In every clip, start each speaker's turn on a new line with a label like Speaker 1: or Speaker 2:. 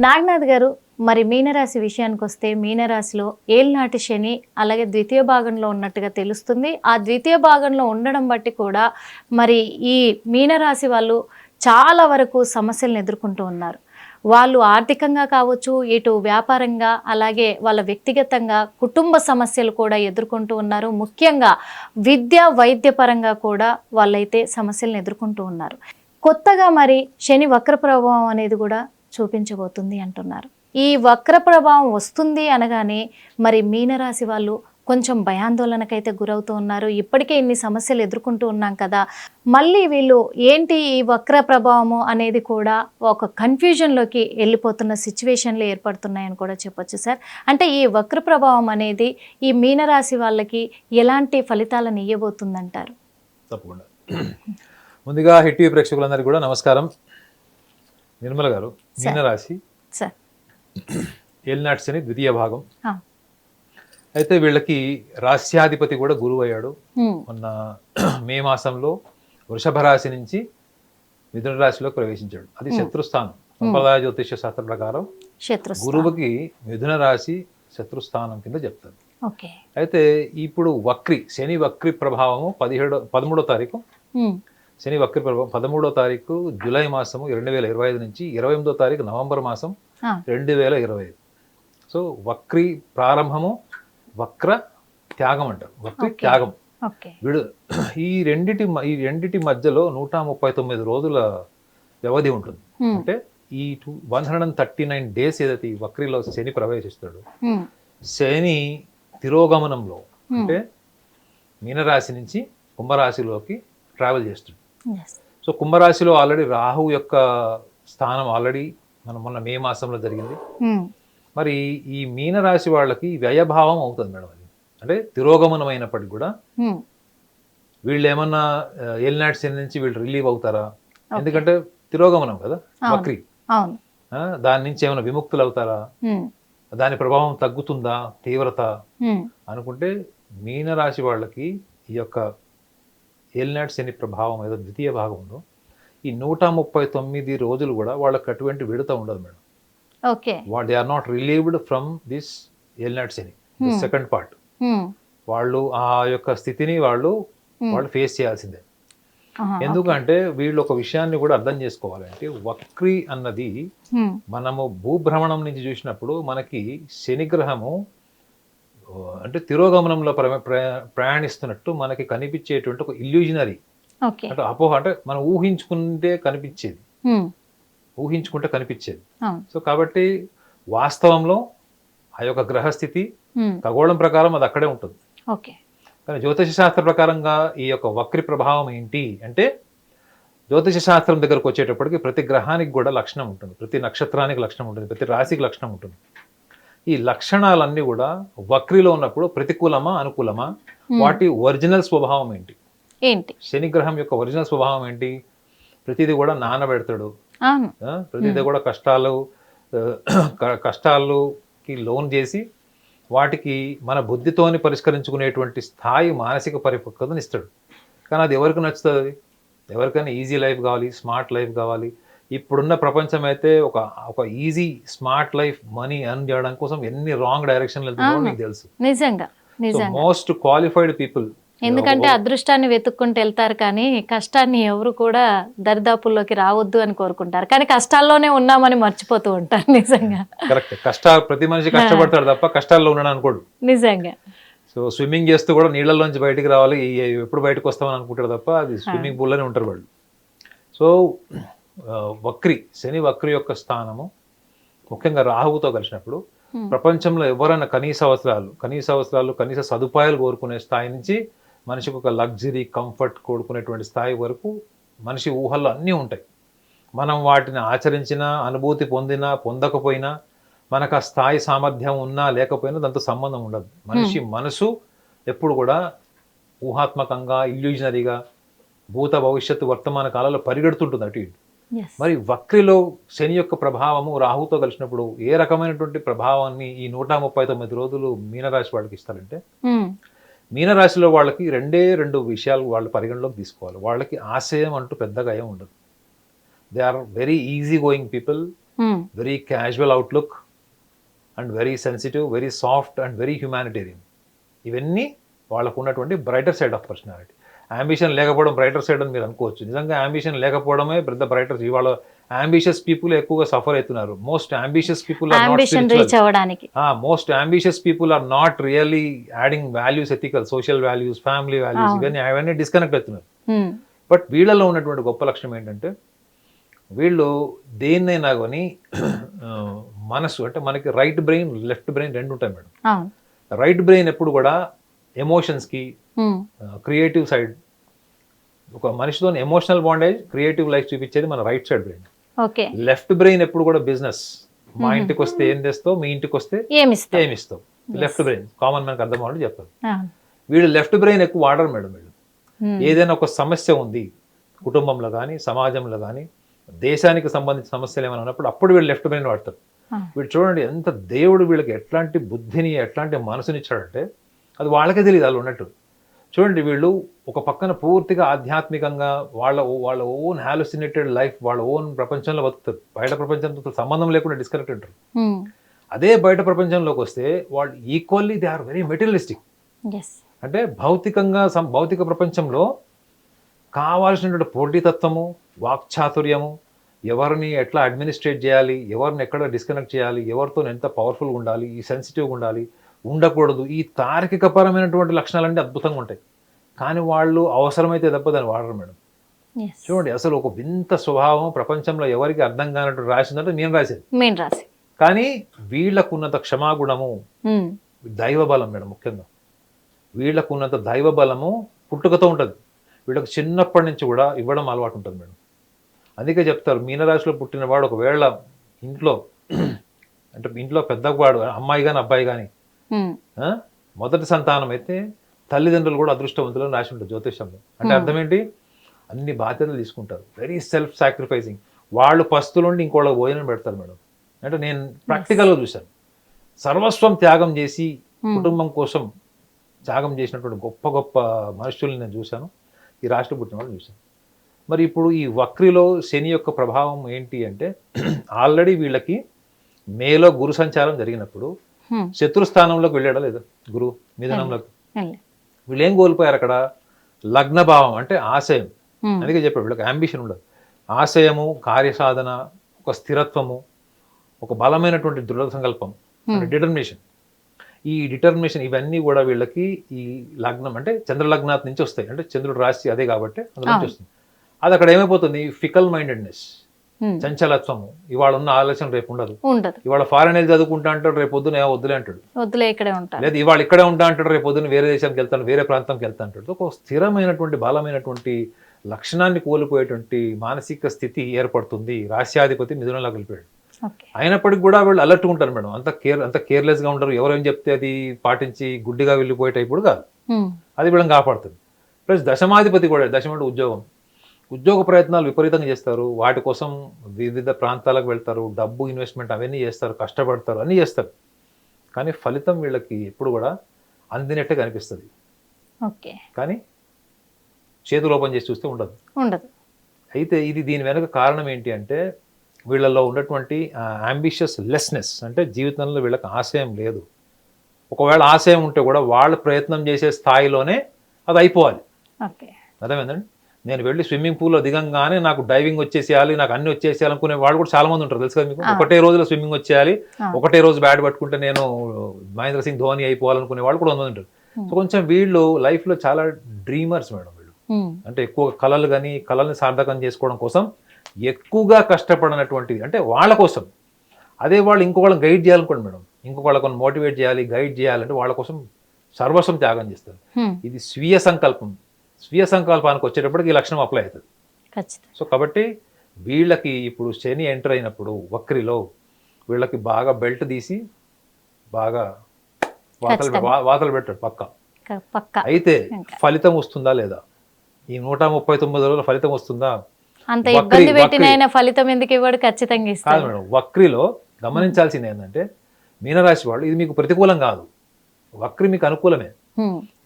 Speaker 1: నాగనాథ్ గారు మరి మీనరాశి విషయానికి వస్తే మీనరాశిలో ఏళ్ళనాటి శని అలాగే ద్వితీయ భాగంలో ఉన్నట్టుగా తెలుస్తుంది. ఆ ద్వితీయ భాగంలో ఉండడం బట్టి కూడా మరి ఈ మీనరాశి వాళ్ళు చాలా వరకు సమస్యలను ఎదుర్కొంటూ ఉన్నారు. వాళ్ళు ఆర్థికంగా కావచ్చు ఇటు వ్యాపారంగా అలాగే వాళ్ళ వ్యక్తిగతంగా కుటుంబ సమస్యలు కూడా ఎదుర్కొంటూ ఉన్నారు. ముఖ్యంగా విద్య వైద్యపరంగా కూడా వాళ్ళైతే సమస్యలను ఎదుర్కొంటూ ఉన్నారు. కొత్తగా మరి శని వక్ర ప్రభావం అనేది కూడా చూపించబోతుంది అంటున్నారు. ఈ వక్ర ప్రభావం వస్తుంది అనగానే మరి మీనరాశి వాళ్ళు కొంచెం భయాందోళనకైతే గురవుతూ ఉన్నారు. ఇప్పటికే ఇన్ని సమస్యలు ఎదుర్కొంటూ ఉన్నాం కదా. మళ్ళీ వీళ్ళు ఏంటి ఈ వక్ర ప్రభావము అనేది కూడా ఒక కన్ఫ్యూజన్లోకి వెళ్ళిపోతున్న సిచ్యువేషన్లు ఏర్పడుతున్నాయని కూడా చెప్పొచ్చు సార్. అంటే ఈ వక్ర ప్రభావం అనేది ఈ మీనరాశి వాళ్ళకి ఎలాంటి ఫలితాలను ఇవ్వబోతుందంటారు
Speaker 2: తప్పకుండా. ముందుగా హిట్ టీవీ ప్రేక్షకులందరికీ కూడా నమస్కారం. నిర్మల గారు మీనరాశి
Speaker 1: సార్.
Speaker 2: ఏలినాటి శని ద్వితీయ భాగం. అయితే వీళ్ళకి రాస్యాధిపతి కూడా గురువు అయ్యాడు. మొన్న మే మాసంలో వృషభ రాశి నుంచి మిథున రాశిలోకి ప్రవేశించాడు. అది శత్రుస్థానం. సంప్రదాయ జ్యోతిష శాస్త్ర ప్రకారం
Speaker 1: శత్రు
Speaker 2: గురువుకి మిథున రాశి శత్రుస్థానం కింద చెప్తారు. అయితే ఇప్పుడు వక్రి శని వక్రి ప్రభావము పదిహేడో పదమూడో తారీఖు. శని వక్రి ప్రభావం పదమూడో తారీఖు జూలై మాసము రెండు వేల ఇరవై ఐదు నుంచి ఇరవై ఎనిమిదో తారీఖు నవంబర్ మాసం. రెండు వేల ఇరవై ఐదు సో వక్రి ప్రారంభము వక్ర త్యాగం అంటారు వక్రి. త్యాగం వీడు ఈ రెండిటి ఈ రెండిటి మధ్యలో నూట ముప్పై తొమ్మిది రోజుల వ్యవధి ఉంటుంది. అంటే ఈ two one hundred and thirty nine days ఏదైతే ఈ వక్రిలో శని ప్రవేశిస్తాడు. శని తిరోగమనంలో. అంటే మీనరాశి నుంచి కుంభరాశిలోకి ట్రావెల్ చేస్తాడు
Speaker 1: Yes.
Speaker 2: సో కుంభరాశిలో ఆల్రెడీ రాహు యొక్క స్థానం ఆల్రెడీ మనం మొన్న మే మాసంలో జరిగింది
Speaker 1: హ్మ్.
Speaker 2: మరి ఈ మీనరాశి వాళ్ళకి వ్యయభావం అవుతుంది మేడం అది అంటే తిరోగమనం అయినప్పటికీ కూడా
Speaker 1: హ్మ్.
Speaker 2: వీళ్ళు ఏమన్నా ఎల్నాటి శని నుంచి వీళ్ళు రిలీవ్ అవుతారా ఎందుకంటే తిరోగమనం కదా. వక్రి దాని నుంచి ఏమైనా విముక్తులు అవుతారా
Speaker 1: హ్మ్.
Speaker 2: దాని ప్రభావం తగ్గుతుందా తీవ్రత. అనుకుంటే మీనరాశి వాళ్ళకి ఈ యొక్క ఏలినాటి శని ప్రభావం ఏదో ద్వితీయ భాగంలో ఈ నూట ముప్పై తొమ్మిది రోజులు కూడా వాళ్ళకి అటువంటి విడత ఉండదు మేడం
Speaker 1: ఓకే
Speaker 2: వాళ్ళు they are not relieved from this ఏలినాటి శని
Speaker 1: Hmm.
Speaker 2: సెకండ్ పార్ట్
Speaker 1: హ్మ్.
Speaker 2: వాళ్ళు ఆ యొక్క స్థితిని వాళ్ళు
Speaker 1: Hmm.
Speaker 2: వాళ్ళు ఫేస్ చేయాల్సిందే. ఎందుకంటే వీళ్ళు ఒక విషయాన్ని కూడా అర్థం చేసుకోవాలంటే వక్రి అన్నది. మనము భూభ్రమణం నుంచి చూసినప్పుడు మనకి శనిగ్రహము అంటే తిరోగమనంలో ప్ర- ప్ర- ప్రయాణిస్తున్నట్టు మనకి కనిపించేటువంటి ఒక ఇల్యూజనరీ. అంటే అపోహ అంటే మనం ఊహించుకుంటే కనిపించేది. ఊహించుకుంటే కనిపించేది. సో కాబట్టి వాస్తవంలో ఆ యొక్క గ్రహస్థితి. ఖగోళం ప్రకారం అది అక్కడే ఉంటుంది. కానీ జ్యోతిష శాస్త్ర ప్రకారంగా ఈ యొక్క వక్రి ప్రభావం ఏంటి అంటే జ్యోతిష శాస్త్రం దగ్గరకు వచ్చేటప్పటికి ప్రతి గ్రహానికి కూడా లక్షణం ఉంటుంది. ప్రతి నక్షత్రానికి లక్షణం ఉంటుంది. ప్రతి రాశికి లక్షణం ఉంటుంది. ఈ లక్షణాలన్నీ కూడా వక్రిలో ఉన్నప్పుడు ప్రతికూలమా అనుకూలమా? వాటి ఒరిజినల్ స్వభావం ఏంటి?
Speaker 1: ఏంటి?
Speaker 2: శని గ్రహం యొక్క ఒరిజినల్ స్వభావం ఏంటి? ప్రతిదీ కూడా నానబెడతాడు. ప్రతిదీ కూడా కష్టాలు కష్టాలుకి లోన్ చేసి వాటికి మన బుద్ధితోని పరిష్కరించుకునేటువంటి స్థాయి మానసిక పరిపక్వతను ఇస్తాడు. కానీ అది ఎవరికి నచ్చుతుంది? ఎవరికైనా ఈజీ లైఫ్ కావాలి స్మార్ట్ లైఫ్ కావాలి ఇప్పుడున్న ప్రపంచం అయితే ఒక ఒక easy smart life money earn చేయడం కోసం ఎన్ని రాంగ్
Speaker 1: అవును.
Speaker 2: మీకు తెలుసు.
Speaker 1: నిజంగా
Speaker 2: మోస్ట్ క్వాలిఫైడ్ పీపుల్
Speaker 1: ఎందుకంటే అదృష్టాన్ని వెతుక్కుంటూ వెళ్తారు కానీ కష్టాన్ని ఎవరు కూడా దరిదాపుల్లోకి రావద్దు అని కోరుకుంటారు. కానీ కష్టాల్లోనే ఉన్నామని మర్చిపోతూ ఉంటారు నిజంగా.
Speaker 2: కరెక్ట్ కష్టాలు ప్రతి మనిషి కష్టపడతాడు తప్ప కష్టాల్లో ఉన్నాడు అనుకోడు.
Speaker 1: నిజంగా.
Speaker 2: సో స్విమ్మింగ్ చేస్తూ కూడా నీళ్ళలోంచి బయటికి రావాలి. ఎప్పుడు బయటకు వస్తామని అనుకుంటారు తప్ప అది స్విమ్మింగ్ పూల్లోనే ఉంటారు వాళ్ళు. సో వక్రి శని వక్రి యొక్క స్థానము ముఖ్యంగా రాహువుతో కలిసినప్పుడు
Speaker 1: Hmm.
Speaker 2: ప్రపంచంలో ఎవరైనా కనీస అవసరాలు కనీస అవసరాలు కనీస సదుపాయాలు కోరుకునే స్థాయి నుంచి మనిషికి ఒక లగ్జరీ కంఫర్ట్ కోరుకునేటువంటి స్థాయి వరకు మనిషి ఊహల్లో అన్నీ ఉంటాయి. మనం వాటిని ఆచరించినా అనుభూతి పొందినా పొందకపోయినా మనకు ఆ స్థాయి సామర్థ్యం ఉన్నా లేకపోయినా దాంతో సంబంధం ఉండదు. మనిషి మనసు ఎప్పుడు కూడా ఊహాత్మకంగా ఇల్యూజనరీగా భూత భవిష్యత్తు వర్తమాన కాలంలో పరిగెడుతుంటుంది అటు ఇటు. మరి వక్రిలో శని యొక్క ప్రభావము రాహుతో కలిసినప్పుడు ఏ రకమైనటువంటి ప్రభావాన్ని ఈ నూట ముప్పై తొమ్మిది రోజులు మీనరాశి వాళ్ళకి ఇస్తారంటే? మీనరాశిలో వాళ్ళకి రెండే రెండు విషయాలు వాళ్ళు పరిగణలోకి తీసుకోవాలి. వాళ్ళకి ఆశయం అంటూ పెద్దగా ఏం ఉండదు. They are very easy going people very casual outlook and very sensitive very soft and very humanitarian ఇవన్నీ వాళ్ళకు ఉన్నటువంటి brighter side of personality ambition లేకపోవడం బ్రైటర్ సైడ్ అని మీరు అనుకోవచ్చు. నిజంగా అంబిషన్ లేకపోవడమే పెద్ద బ్రైటర్ ఇవాళ అంబిషియస్ పీపుల్ ఎక్కువగా సఫర్ అవుతున్నారు. మోస్ట్ అంబిషియస్ పీపుల్
Speaker 1: రీచ్ అవ్వడానికి.
Speaker 2: Most ambitious people are not really adding values ethical social values family values. ఇవన్నీ అవన్నీ డిస్కనెక్ట్ అవుతున్నారు. బట్ వీళ్ళలో ఉన్నటువంటి గొప్ప లక్షణం ఏంటంటే వీళ్ళు దేన్నైనా కానీ మనసు అంటే మనకి రైట్ బ్రెయిన్ లెఫ్ట్ బ్రెయిన్ రెండు ఉంటాయి మేడం. రైట్ బ్రెయిన్ ఎప్పుడు కూడా ఎమోషన్స్కి. క్రియేటివ్ సైడ్ ఒక మనిషితో ఎమోషనల్ బాండేజ్ క్రియేటివ్ లైఫ్ చూపించేది మన right side brain
Speaker 1: okay.
Speaker 2: Left brain ఎప్పుడు కూడా బిజినెస్ మా ఇంటికి వస్తే ఏం తెస్తావు? మీ ఇంటికి వస్తే
Speaker 1: ఏమిస్తా
Speaker 2: ఏమి ఇస్తావు లెఫ్ట్ బ్రెయిన్ కామన్ మనకు అర్థం అవ్వాలని చెప్తారు.
Speaker 1: అవును
Speaker 2: వీళ్ళు లెఫ్ట్ బ్రెయిన్ ఎక్కువ వాడరు మేడం వీళ్ళు. ఏదైనా ఒక సమస్య ఉంది కుటుంబంలో కానీ సమాజంలో కానీ దేశానికి సంబంధించిన సమస్యలు ఏమైనా ఉన్నప్పుడు అప్పుడు వీళ్ళు లెఫ్ట్ బ్రెయిన్ వాడతారు. వీళ్ళు చూడండి ఎంత దేవుడు వీళ్ళకి ఎట్లాంటి బుద్ధిని ఎట్లాంటి మనసునిచ్చాడంటే అది వాళ్ళకే తెలియదు వాళ్ళు ఉన్నట్టు. చూడండి వీళ్ళు ఒక పక్కన పూర్తిగా ఆధ్యాత్మికంగా వాళ్ళ వాళ్ళ ఓన్ హాలుసినేటెడ్ లైఫ్ వాళ్ళ ఓన్ ప్రపంచంలో బతుకుతారు. బయట ప్రపంచంతో సంబంధం లేకుండా డిస్కనెక్ట్ ఉంటారు.
Speaker 1: Hmm.
Speaker 2: అదే బయట ప్రపంచంలోకి వస్తే వాళ్ళు equally they are very materialistic అంటే భౌతికంగా భౌతిక ప్రపంచంలో కావాల్సినటువంటి పోటీతత్వము వాక్చాతుర్యము ఎవరిని ఎట్లా అడ్మినిస్ట్రేట్ చేయాలి ఎవరిని ఎక్కడ డిస్కనెక్ట్ చేయాలి ఎవరితో ఎంత పవర్ఫుల్గా ఉండాలి ఈ సెన్సిటివ్గా ఉండాలి ఉండకూడదు. ఈ తార్కికపరమైనటువంటి లక్షణాలన్నీ అద్భుతంగా ఉంటాయి. కానీ వాళ్ళు అవసరమైతే తప్ప దాన్ని వాడరు మేడం. చూడండి అసలు ఒక వింత స్వభావం ప్రపంచంలో ఎవరికి అర్థం కానట్టు రాసిందంటే నేను రాసేది.
Speaker 1: మెయిన్ రాశి
Speaker 2: కానీ వీళ్ళకున్నంత క్షమాగుణము. దైవ బలం మేడం ముఖ్యంగా. వీళ్ళకు ఉన్నంత దైవ బలము పుట్టుకతో ఉంటుంది. వీళ్ళకి చిన్నప్పటి నుంచి కూడా ఇవ్వడం అలవాటు ఉంటుంది మేడం. అందుకే చెప్తారు మీనరాశిలో పుట్టినవాడు ఒకవేళ ఇంట్లో అంటే ఇంట్లో పెద్దవాడు అమ్మాయి కానీ అబ్బాయి కానీ. మొదటి సంతానం అయితే తల్లిదండ్రులు కూడా అదృష్టవంతులు అని రాసి ఉంటుంది జ్యోతిషంలో. అంటే అర్థం ఏంటి అన్ని బాధ్యతలు తీసుకుంటారు. వెరీ సెల్ఫ్ సాక్రిఫైసింగ్ వాళ్ళు పస్తులుండి ఇంకోళ్ళకి భోజనం పెడతారు మేడం. అంటే నేను ప్రాక్టికల్గా చూశాను. సర్వస్వం త్యాగం చేసి. కుటుంబం కోసం త్యాగం చేసినటువంటి గొప్ప గొప్ప మనుషుల్ని నేను చూశాను. ఈ రాష్ట్ర పుట్టిన వాళ్ళు చూశాను. మరి ఇప్పుడు ఈ వక్రిలో శని యొక్క ప్రభావం ఏంటి అంటే ఆల్రెడీ వీళ్ళకి మేలో గురు సంచారం జరిగినప్పుడు. శత్రు స్థానంలోకి వెళ్ళాడా లేదా? గురువు మిథునంలోకి
Speaker 1: వెళ్ళి.
Speaker 2: ఏం కోల్పోయారు అక్కడ? లగ్న భావం అంటే ఆశయం. అందుకే చెప్పాడు వీళ్ళకి అంబిషన్ ఉండదు. ఆశయము కార్యసాధన ఒక స్థిరత్వము ఒక బలమైనటువంటి దృఢ సంకల్పం డిటర్మినేషన్ ఈ డిటర్మినేషన్ ఇవన్నీ కూడా వీళ్ళకి ఈ లగ్నం అంటే చంద్రలగ్నాత్ నుంచి వస్తాయి. అంటే చంద్రుడు రాశి అదే కాబట్టి అందులో నుంచి వస్తుంది. అది అక్కడ ఏమైపోతుంది? Fickle mindedness. చంచలత్వము ఇవాళ ఉన్న ఆలోచన రేపు ఉండదు.
Speaker 1: ఉండదు.
Speaker 2: ఇవాళ ఫారెన్ వెళ్ళి చదువుకుంటా అంటాడు రేపు పొద్దున వద్దులే అంటాడు.
Speaker 1: వద్దులే ఇక్కడే ఉంటారు
Speaker 2: లేదు ఇవాళ ఇక్కడే ఉంటా అంటాడు రేపు పొద్దున్న వేరే దేశానికి వెళ్తాను వేరే ప్రాంతంకి వెళ్తా అంటాడు. ఒక స్థిరమైనటువంటి బలమైనటువంటి లక్షణాన్ని కోల్పోయేటువంటి మానసిక స్థితి ఏర్పడుతుంది. రాష్ట్రాధిపతి మిథునంలోకి వెళ్ళిపోయాడు
Speaker 1: ఓకే.
Speaker 2: అయినప్పటికీ కూడా వీళ్ళు అలర్ట్గా ఉంటారు మేడం. అంత కేర్ అంత కేర్లెస్గా ఉంటారు ఎవరేం చెప్తే అది పాటించి గుడ్డిగా వెళ్ళిపోయే టైప్ కూడా కాదు. అది వీళ్ళని కాపాడుతుంది. ప్లస్ దశమాధిపతి కూడా దశమ అంటే ఉద్యోగం. ఉద్యోగ ప్రయత్నాలు విపరీతంగా చేస్తారు. వాటి కోసం వివిధ ప్రాంతాలకు వెళ్తారు. డబ్బు ఇన్వెస్ట్మెంట్ అవన్నీ చేస్తారు. కష్టపడతారు. అన్నీ చేస్తారు. కానీ ఫలితం వీళ్ళకి ఎప్పుడు కూడా అందినట్టే కనిపిస్తుంది.
Speaker 1: ఓకే.
Speaker 2: కానీ చేతులు ఓపెన్ చేసి చూస్తే ఉండదు.
Speaker 1: ఉండదు.
Speaker 2: అయితే ఇది దీని వెనుక కారణం ఏంటి అంటే వీళ్ళల్లో ఉన్నటువంటి అంబిషియస్ లెస్నెస్ అంటే జీవితంలో వీళ్ళకి ఆశయం లేదు. ఒకవేళ ఆశయం ఉంటే కూడా వాళ్ళు ప్రయత్నం చేసే స్థాయిలోనే అది అయిపోవాలి.
Speaker 1: ఓకే.
Speaker 2: అర్థమైందండి? నేను వెళ్ళి స్విమ్మింగ్ పూల్లో దిగంగానే నాకు డైవింగ్ వచ్చేసేయాలి నాకు అన్ని వచ్చేసేయాలి అనుకునే వాళ్ళు కూడా చాలా మంది ఉంటారు తెలుసు కదా మీకు. ఒకటే రోజులో స్విమ్మింగ్ వచ్చేయాలి. ఒకటే రోజు బ్యాట్ పట్టుకుంటే నేను మహేంద్ర సింగ్ ధోని అయిపోవాలనుకునే వాళ్ళు కూడా మంది ఉంటారు. సో కొంచెం వీళ్ళు లైఫ్లో చాలా డ్రీమర్స్ మేడం వీళ్ళు. అంటే ఎక్కువ కళలు కానీ కళల్ని సార్థకం చేసుకోవడం కోసం ఎక్కువగా కష్టపడినటువంటిది అంటే వాళ్ళ కోసం. అదే వాళ్ళు ఇంకొకళ్ళని గైడ్ చేయాలనుకోండి మేడం. ఇంకొకళ్ళని మోటివేట్ చేయాలి గైడ్ చేయాలంటే వాళ్ళ కోసం సర్వస్వం త్యాగం చేస్తారు. ఇది స్వీయ సంకల్పం. స్వీయ సంకల్పానికి వచ్చేటప్పటికి ఈ లక్షణం అప్లై అవుతుంది. సో కాబట్టి వీళ్ళకి ఇప్పుడు శని ఎంటర్ అయినప్పుడు వక్రిలో వీళ్ళకి బాగా బెల్ట్ తీసి బాగా వాతలు వాతలు పెట్టాడు పక్క. అయితే. ఫలితం వస్తుందా లేదా? ఈ నూట ముప్పై తొమ్మిది రోజుల ఫలితం వస్తుందా?
Speaker 1: అంత ఇబ్బంది పెట్టిన ఫలితం ఎందుకు ఇవ్వడు? ఖచ్చితంగా
Speaker 2: కాదు
Speaker 1: ఇస్తాడు.
Speaker 2: మేడం వక్రిలో గమనించాల్సింది ఏంటంటే మీనరాశి వాళ్ళు ఇది మీకు ప్రతికూలం కాదు. వక్రి మీకు అనుకూలమే.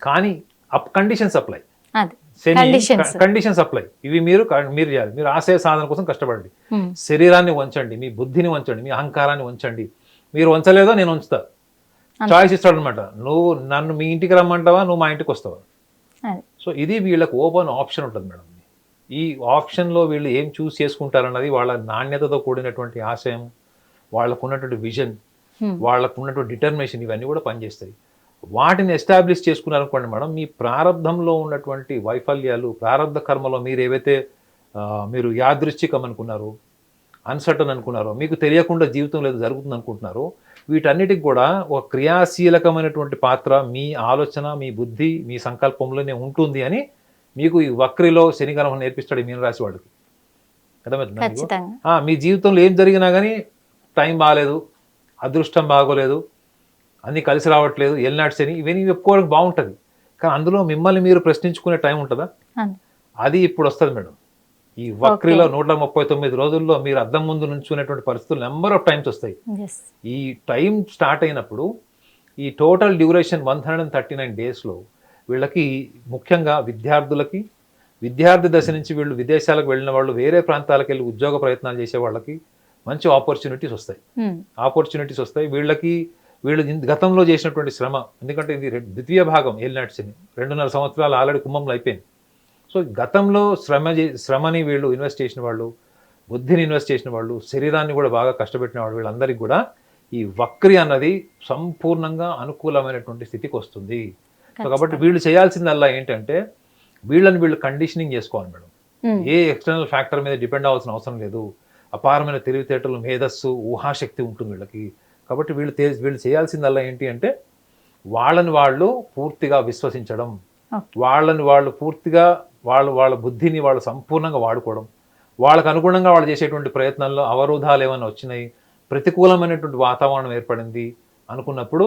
Speaker 2: కానీ up conditions apply. Conditions apply ఇవి మీరు మీరు చేయాలి. మీరు ఆశయ సాధన కోసం కష్టపడండి.
Speaker 1: ఉమ్,
Speaker 2: శరీరాన్ని వంచండి మీ బుద్ధిని వంచండి మీ అహంకారాన్ని వంచండి. మీరు వంచలేదో నేను ఉంచుతా. చాయిస్ ఇస్తాడు అనమాట నువ్వు నన్ను మీ ఇంటికి రమ్మంటావా? నువ్వు మా ఇంటికి వస్తావా? సో ఇది వీళ్ళకి ఓపెన్ ఆప్షన్ ఉంటుంది మేడం. ఈ ఆప్షన్లో వీళ్ళు ఏం చూస్ చేసుకుంటారన్నది వాళ్ళ నాణ్యతతో కూడినటువంటి ఆశయం వాళ్ళకు ఉన్నటువంటి విజన్
Speaker 1: Hmm.
Speaker 2: వాళ్ళకు ఉన్నటువంటి డిటర్మినేషన్ ఇవన్నీ కూడా పనిచేస్తాయి. వాటిని ఎస్టాబ్లిష్ చేసుకున్నారనుకోండి మేడం మీ ప్రారంధంలో ఉన్నటువంటి వైఫల్యాలు ప్రారంధ కర్మలో మీరు ఏవైతే మీరు యాదృశ్చికం అనుకున్నారు అన్సర్టన్ అనుకున్నారో మీకు తెలియకుండా జీవితంలో ఏదో జరుగుతుంది అనుకుంటున్నారో వీటన్నిటికి కూడా ఒక క్రియాశీలకమైనటువంటి పాత్ర మీ ఆలోచన మీ బుద్ధి మీ సంకల్పంలోనే ఉంటుంది అని మీకు ఈ వక్రిలో శనిగ్రహం నేర్పిస్తాడు ఈ మీనరాశి అర్థమవుతుందా ఆ, మీ జీవితంలో ఏం జరిగినా కానీ టైం బాగాలేదు అదృష్టం బాగోలేదు అన్నీ కలిసి రావట్లేదు ఎల్నాడు శని ఇవన్నీ చెప్పుకోవడానికి బాగుంటుంది. కానీ అందులో మిమ్మల్ని మీరు ప్రశ్నించుకునే టైం ఉంటుందా?
Speaker 1: అది.
Speaker 2: ఇప్పుడు వస్తుంది మేడం. ఈ వక్రిలో నూట ముప్పై తొమ్మిది రోజుల్లో మీరు అద్దం ముందు నుంచునేటువంటి పరిస్థితులు నెంబర్ ఆఫ్ టైమ్స్ వస్తాయి. ఈ టైం స్టార్ట్ అయినప్పుడు ఈ total duration one hundred and thirty nine డేస్లో వీళ్ళకి ముఖ్యంగా విద్యార్థులకి విద్యార్థి దశ నుంచి వీళ్ళు విదేశాలకు వెళ్ళిన వాళ్ళు వేరే ప్రాంతాలకు వెళ్ళి ఉద్యోగ ప్రయత్నాలు చేసే వాళ్ళకి మంచి ఆపర్చునిటీస్ వస్తాయి. ఆపర్చునిటీస్ వస్తాయి. వీళ్ళకి వీళ్ళు గతంలో చేసినటువంటి శ్రమ. ఎందుకంటే ఇది ద్వితీయ భాగం ఏలినాటి శని. రెండున్నర సంవత్సరాలు ఆల్రెడీ కుంభంలో అయిపోయింది. సో గతంలో శ్రమ శ్రమని వీళ్ళు ఇన్వెస్ట్ చేసిన వాళ్ళు బుద్ధిని ఇన్వెస్ట్ చేసిన వాళ్ళు శరీరాన్ని కూడా బాగా కష్టపెట్టిన వాళ్ళు వీళ్ళందరికీ కూడా ఈ వక్రి అన్నది సంపూర్ణంగా అనుకూలమైనటువంటి స్థితికి వస్తుంది. సో కాబట్టి వీళ్ళు చేయాల్సిందల్లా ఏంటంటే వీళ్ళని వీళ్ళు కండిషనింగ్ చేసుకోవాలి మేడం. ఏ ఎక్స్టర్నల్ ఫ్యాక్టర్ మీద డిపెండ్ అవ్వాల్సిన అవసరం లేదు. అపారమైన తెలివితేటలు మేధస్సు ఊహాశక్తి ఉంటుంది వీళ్ళకి. కాబట్టి వీళ్ళు వీళ్ళు చేయాల్సిందల్లా ఏంటి అంటే వాళ్ళని వాళ్ళు పూర్తిగా విశ్వసించడం. వాళ్ళని వాళ్ళు పూర్తిగా వాళ్ళు వాళ్ళ బుద్ధిని వాళ్ళు సంపూర్ణంగా వాడుకోవడం. వాళ్ళకు అనుగుణంగా వాళ్ళు చేసేటువంటి ప్రయత్నాల్లో అవరోధాలు ఏమైనా వచ్చినాయి ప్రతికూలమైనటువంటి వాతావరణం ఏర్పడింది అనుకున్నప్పుడు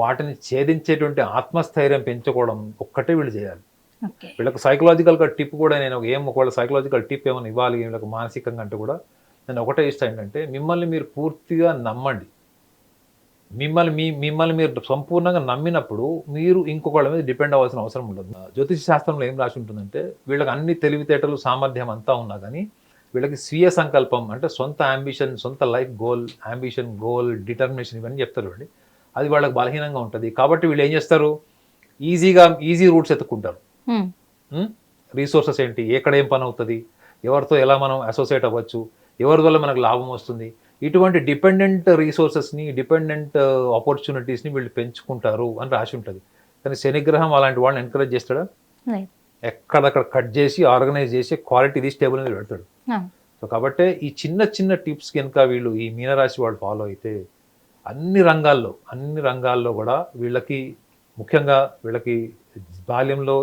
Speaker 2: వాటిని ఛేదించేటువంటి ఆత్మస్థైర్యం పెంచుకోవడం ఒక్కటే వీళ్ళు చేయాలి. వీళ్ళకి సైకలాజికల్గా టిప్ కూడా నేను ఏం ఒకవేళ సైకలాజికల్ టిప్ ఏమైనా ఇవ్వాలి వీళ్ళకి మానసికంగా అంటే కూడా నేను ఒకటే ఇస్తాను ఏంటంటే మిమ్మల్ని మీరు పూర్తిగా నమ్మండి. మిమ్మల్ని మీ మిమ్మల్ని మీరు సంపూర్ణంగా నమ్మినప్పుడు మీరు ఇంకొకళ్ళ మీద డిపెండ్ అవ్వాల్సిన అవసరం ఉండదు. జ్యోతిష శాస్త్రంలో ఏం రాసి ఉంటుందంటే వీళ్ళకి అన్ని తెలివితేటలు సామర్థ్యం అంతా ఉన్నా కానీ వీళ్ళకి స్వీయ సంకల్పం అంటే సొంత అంబిషన్ సొంత life goal ambition goal determination ఇవన్నీ చెప్తారు అండి అది వాళ్ళకి బలహీనంగా ఉంటుంది. కాబట్టి వీళ్ళు ఏం చేస్తారు? ఈజీగా ఈజీ రూట్స్ ఎత్తుకుంటారు. రీసోర్సెస్ ఏంటి? ఎక్కడ ఏం పని అవుతుంది? ఎవరితో ఎలా మనం అసోసియేట్ అవ్వచ్చు? ఎవరి వల్ల మనకు లాభం వస్తుంది? ఇటువంటి డిపెండెంట్ రీసోర్సెస్ని డిపెండెంట్ ఆపర్చునిటీస్ని వీళ్ళు పెంచుకుంటారు అని రాసి ఉంటుంది. కానీ శనిగ్రహం అలాంటి వాళ్ళని ఎంకరేజ్ చేస్తాడా. ఎక్కడక్కడ కట్ చేసి ఆర్గనైజ్ చేసి క్వాలిటీ తీసి టేబుల్ మీద పెడతాడు. సో కాబట్టి ఈ చిన్న చిన్న టిప్స్ కనుక వీళ్ళు ఈ మీనరాశి వాళ్ళు ఫాలో అయితే అన్ని రంగాల్లో అన్ని రంగాల్లో కూడా వీళ్ళకి ముఖ్యంగా వీళ్ళకి బాల్యంలో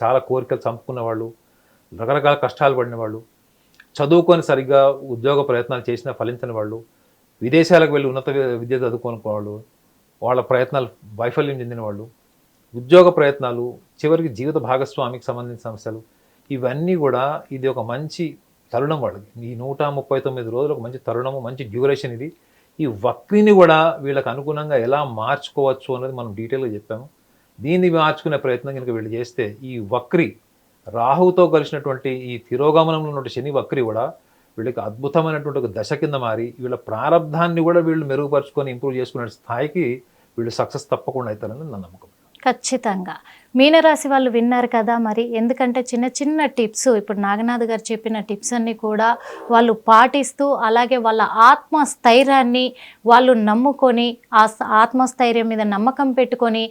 Speaker 2: చాలా కోరికలు చంపుకున్న వాళ్ళు రకరకాల కష్టాలు పడిన వాళ్ళు చదువుకొని సరిగ్గా ఉద్యోగ ప్రయత్నాలు చేసినా ఫలించని వాళ్ళు విదేశాలకు వెళ్ళి ఉన్నత విద్య చదువుకోని వాళ్ళు వాళ్ళ ప్రయత్నాలు వైఫల్యం చెందిన వాళ్ళు ఉద్యోగ ప్రయత్నాలు చివరికి జీవిత భాగస్వామికి సంబంధించిన సమస్యలు ఇవన్నీ కూడా ఇది ఒక మంచి తరుణం వాళ్ళకి ఈ నూట ముప్పై తొమ్మిది రోజులు ఒక మంచి తరుణము మంచి డ్యూరేషన్ ఇది. ఈ వక్రిని కూడా వీళ్ళకి అనుగుణంగా ఎలా మార్చుకోవచ్చు అనేది మనం డీటెయిల్గా చెప్పాము. దీన్ని మార్చుకునే ప్రయత్నం కనుక వీళ్ళు చేస్తే ఈ వక్రి రాహుతో కలిసినటువంటి ఈ తిరోగమనంలో ఉన్న శని వక్రి కూడా వీళ్ళకి అద్భుతమైనటువంటి ఒక దశ కింద మారి వీళ్ళ ప్రారంధాన్ని కూడా వీళ్ళు మెరుగుపరుచుకొని ఇంప్రూవ్ చేసుకునే స్థాయికి వీళ్ళు సక్సెస్ తప్పకుండా అవుతారని నా నమ్మకం.
Speaker 1: ఖచ్చితంగా. మీనరాశి వాళ్ళు విన్నారు కదా మరి. ఎందుకంటే చిన్న చిన్న టిప్స్ ఇప్పుడు నాగనాథ్ గారు చెప్పిన టిప్స్ అన్ని కూడా వాళ్ళు పాటిస్తూ అలాగే వాళ్ళ ఆత్మస్థైర్యాన్ని వాళ్ళు నమ్ముకొని ఆ ఆత్మస్థైర్యం మీద నమ్మకం పెట్టుకొని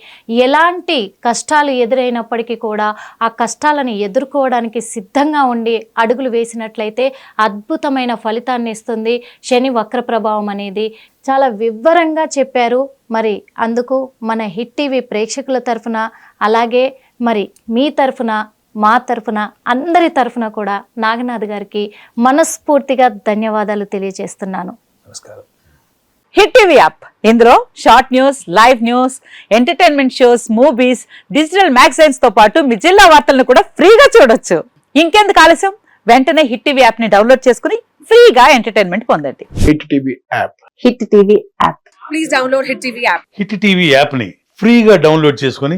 Speaker 1: ఎలాంటి కష్టాలు ఎదురైనప్పటికీ కూడా ఆ కష్టాలను ఎదుర్కోవడానికి సిద్ధంగా ఉండి అడుగులు వేసినట్లయితే అద్భుతమైన ఫలితాన్ని ఇస్తుంది శని వక్ర ప్రభావం అనేది. చాలా వివరంగా చెప్పారు. మరి అందుకు మన హిట్ టీవీ ప్రేక్షకుల తరఫున అలాగే మరి మీ తరఫున మా తరఫున అందరి తరఫున కూడా నాగనాథ్ గారికి మనస్ఫూర్తిగా ధన్యవాదాలు తెలియజేస్తున్నాను.
Speaker 2: నమస్కారం.
Speaker 3: Hit TV app. ఇందులో short news live news entertainment shows movies digital మ్యాగజైన్స్తో పాటు మీ జిల్లా వార్తలను కూడా ఫ్రీగా చూడొచ్చు. ఇంకెందుకు ఆలస్యం? వెంటనే హిట్ టీవీ యాప్ని డౌన్లోడ్ చేసుకుని ఫ్రీగా ఎంటర్టైన్మెంట్ పొందండి.
Speaker 4: Hit TV app.
Speaker 3: Hit TV app.
Speaker 5: Please download Hit TV app.
Speaker 6: Hit TV యాప్ని ఫ్రీగా డౌన్లోడ్ చేసుకొని